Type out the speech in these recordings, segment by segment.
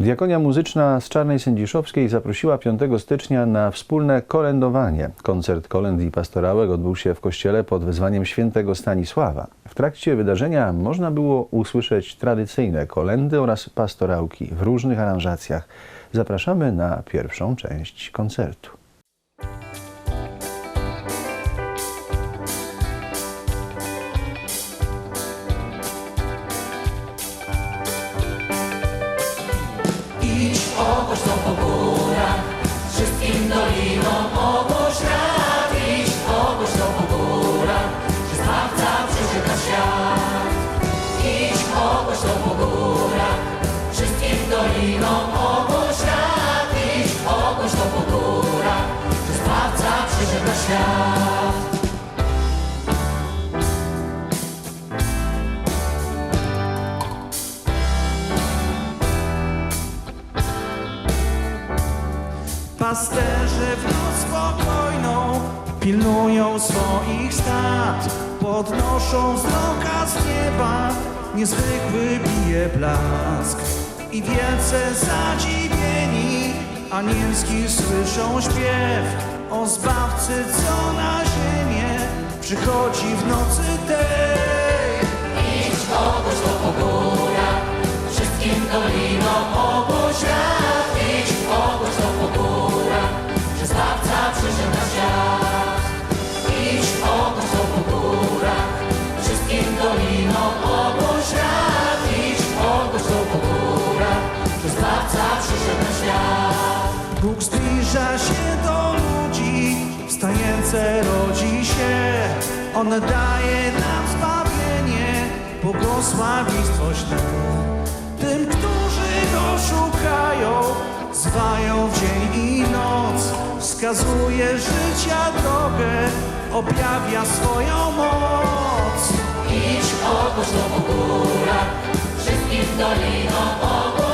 Diakonia Muzyczna z Czarnej Sędziszowskiej zaprosiła 5 stycznia na wspólne kolędowanie. Koncert kolęd i pastorałek odbył się w kościele pod wezwaniem świętego Stanisława. W trakcie wydarzenia można było usłyszeć tradycyjne kolendy oraz pastorałki w różnych aranżacjach. Zapraszamy na pierwszą część koncertu. Dolinom ogłoś rad. Idź ogłoś to po górach, że Zbawca przyszedł na świat. Pasterze w noc spokojną pilnują swoich stad, podnoszą a z nieba, niezwykły bije blask. I wielce zadziwieni anielski słyszą śpiew o Zbawcy, co na ziemię przychodzi w nocy tej. Idź ogłoś to po górach, wszystkim dolinom On daje nam zbawienie, błogosławieństwo śle. Tym, którzy Go szukają, zwają w dzień i noc. Wskazuje życia drogę, objawia swoją moc. Idź to po górach, wszystkim dolinom ogłoś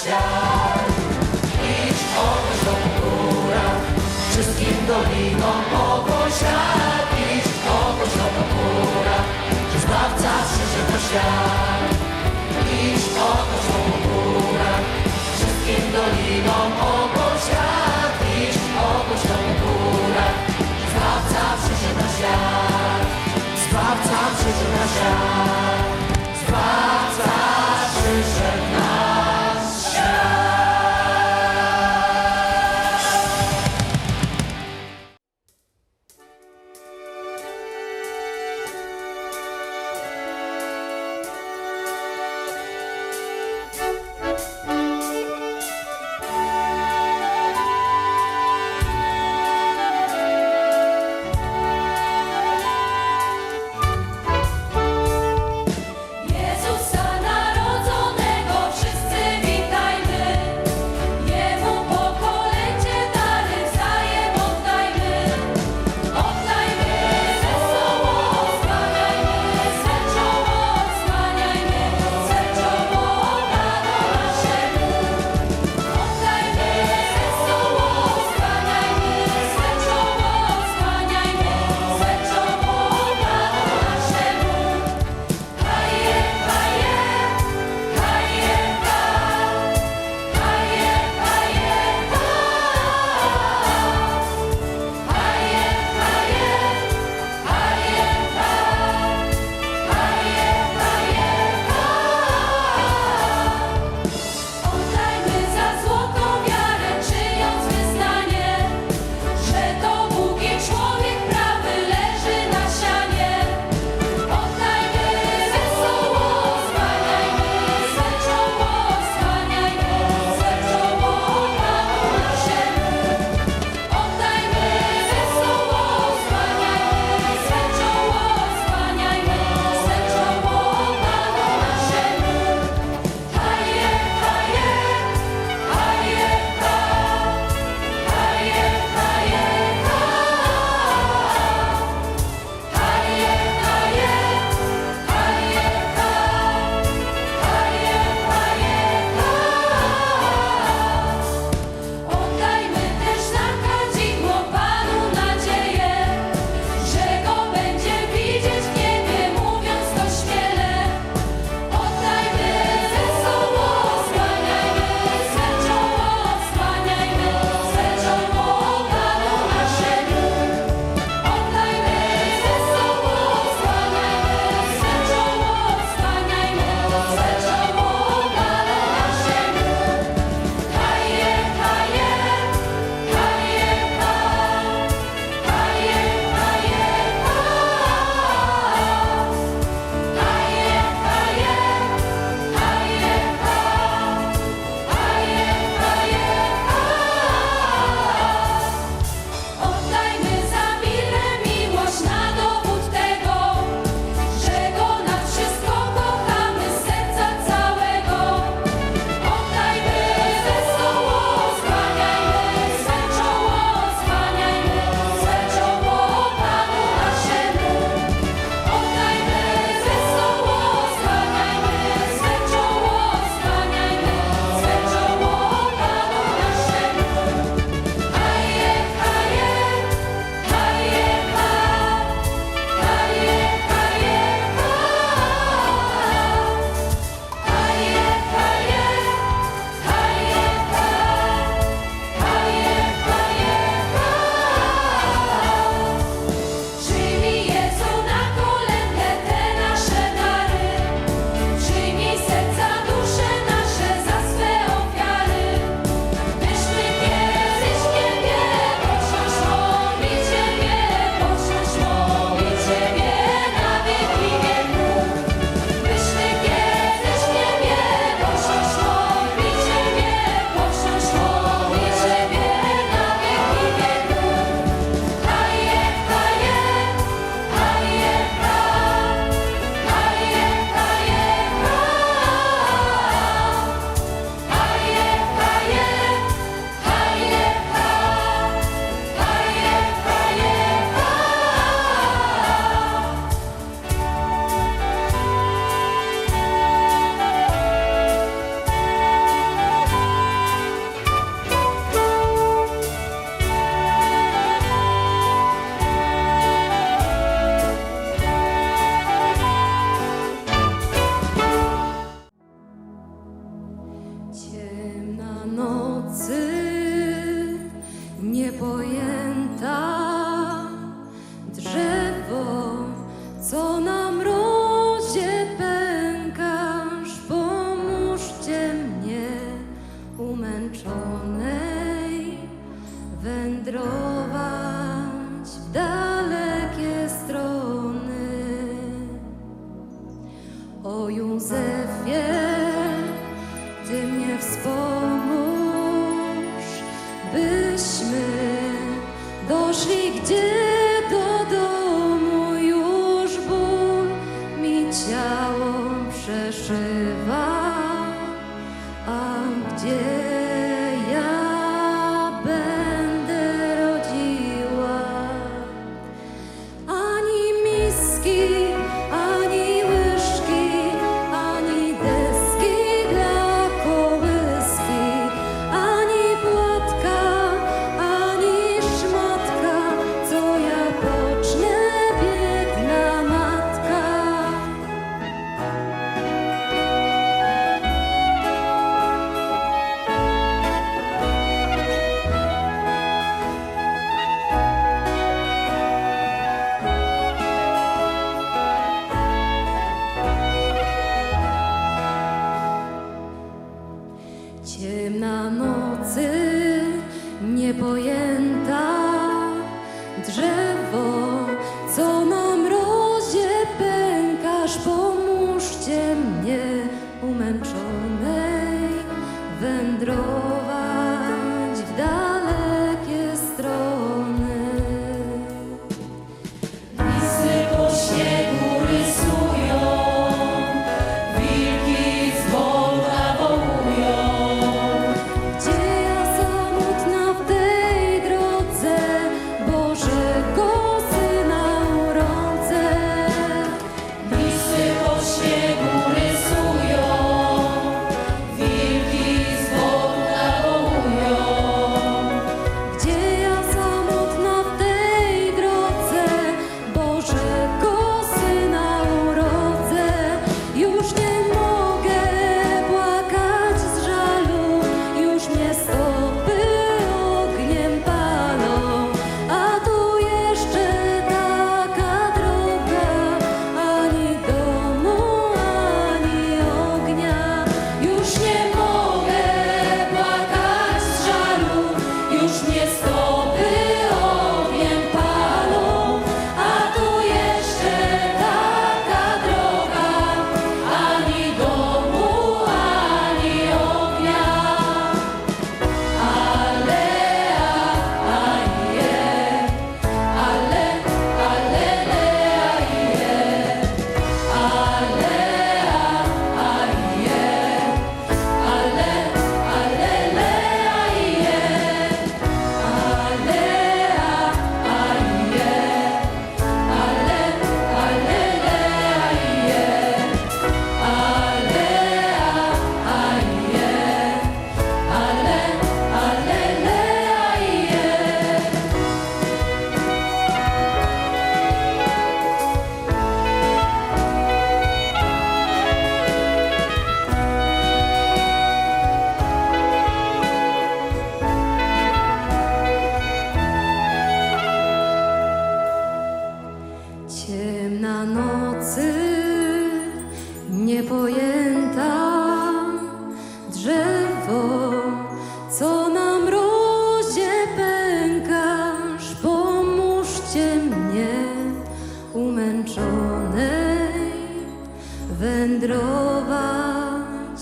świat. Idź po górach, wszystkim dolinom ogłoś rad. Idź po górach, że Zbawca przyszedł na świat. Idź po górach, wszystkim dolinom ogłoś rad. Idź po górach, że Zbawca przyszedł na świat. Zbawca przyszedł na świat. for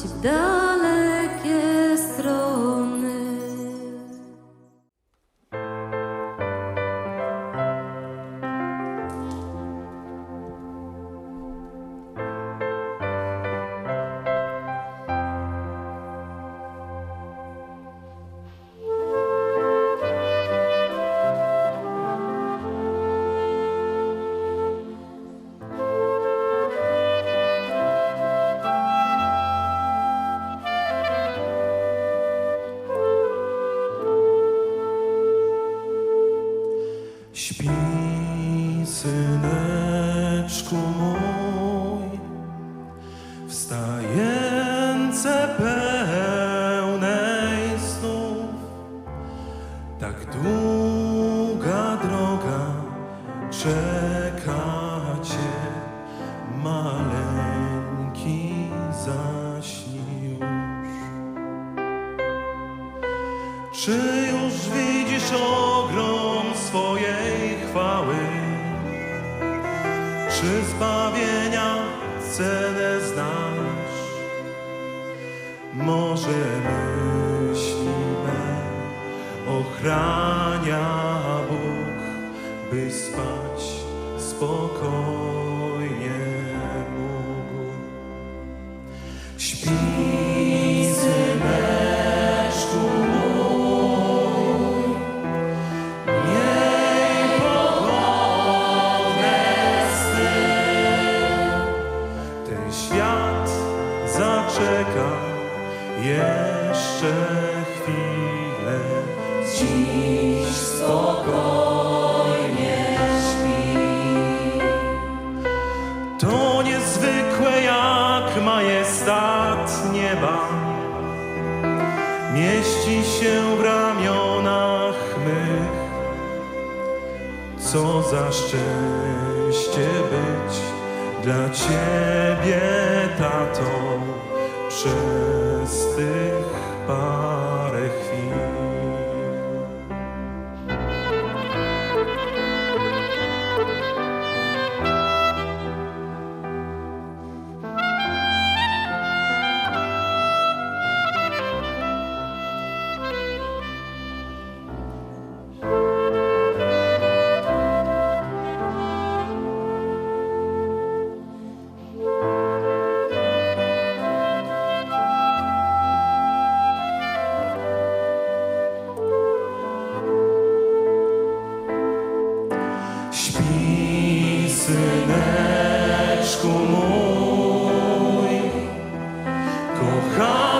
gratidão. słońce pełne snów. Tak długa droga czeka Cię, maleńki zaśni już. Czy już widzisz ogrom swojej chwały? Czy zbawienia ceny? Ochrania Bóg, by spać spokojnie mógł. Śpi, Przez tych 不好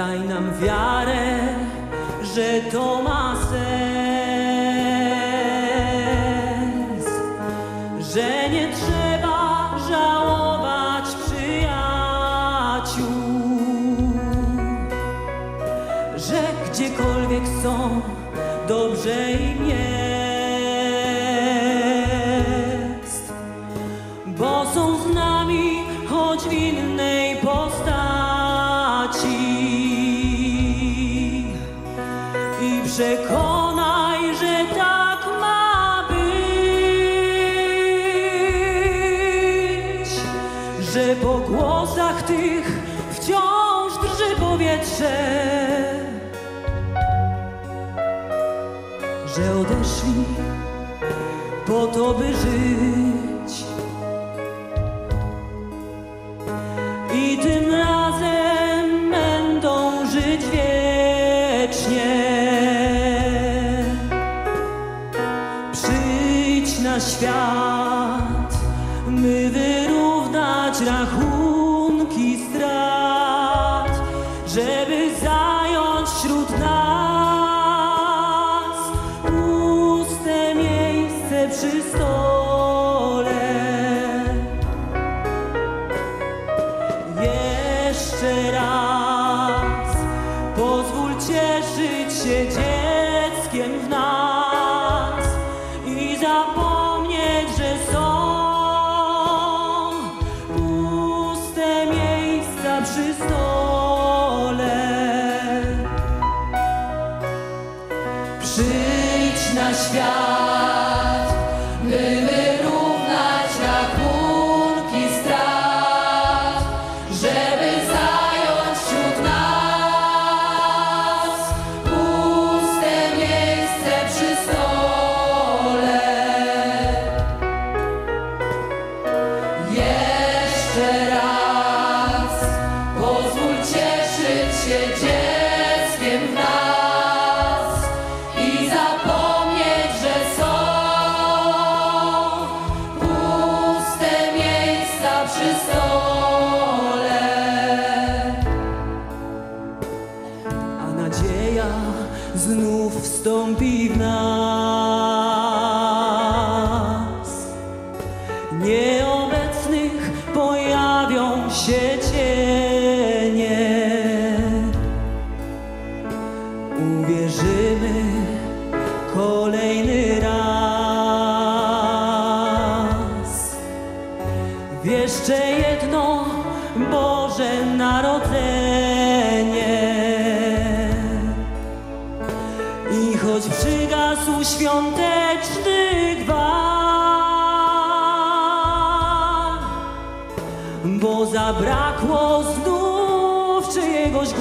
Daj nam wiarę, że to ma sens, że nie trzeba żałować przyjaciół, że gdziekolwiek są dobrze im jest. byłoby żyć. I tym razem będą żyć wiecznie. Przyjdź na świat, my wy God. nadzieja znów wstąpi w nas.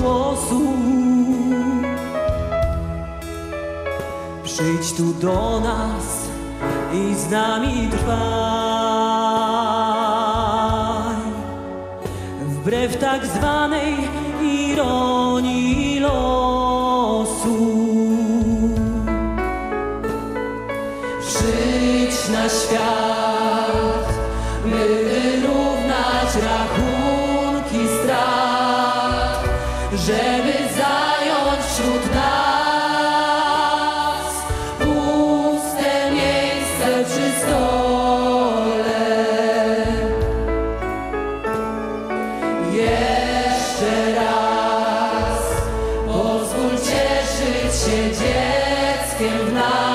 głosu. Przyjdź tu do nas i z nami trwaj. Wbrew tak zwanej ironii losu. Żyć na świat. się dzieckiem w nas.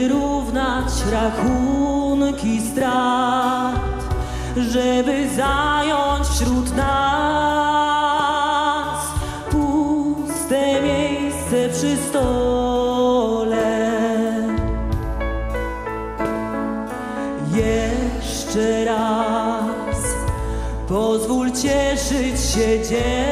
wyrównać rachunki strat, żeby zająć wśród nas puste miejsce przy stole. Jeszcze raz pozwól cieszyć się dzień.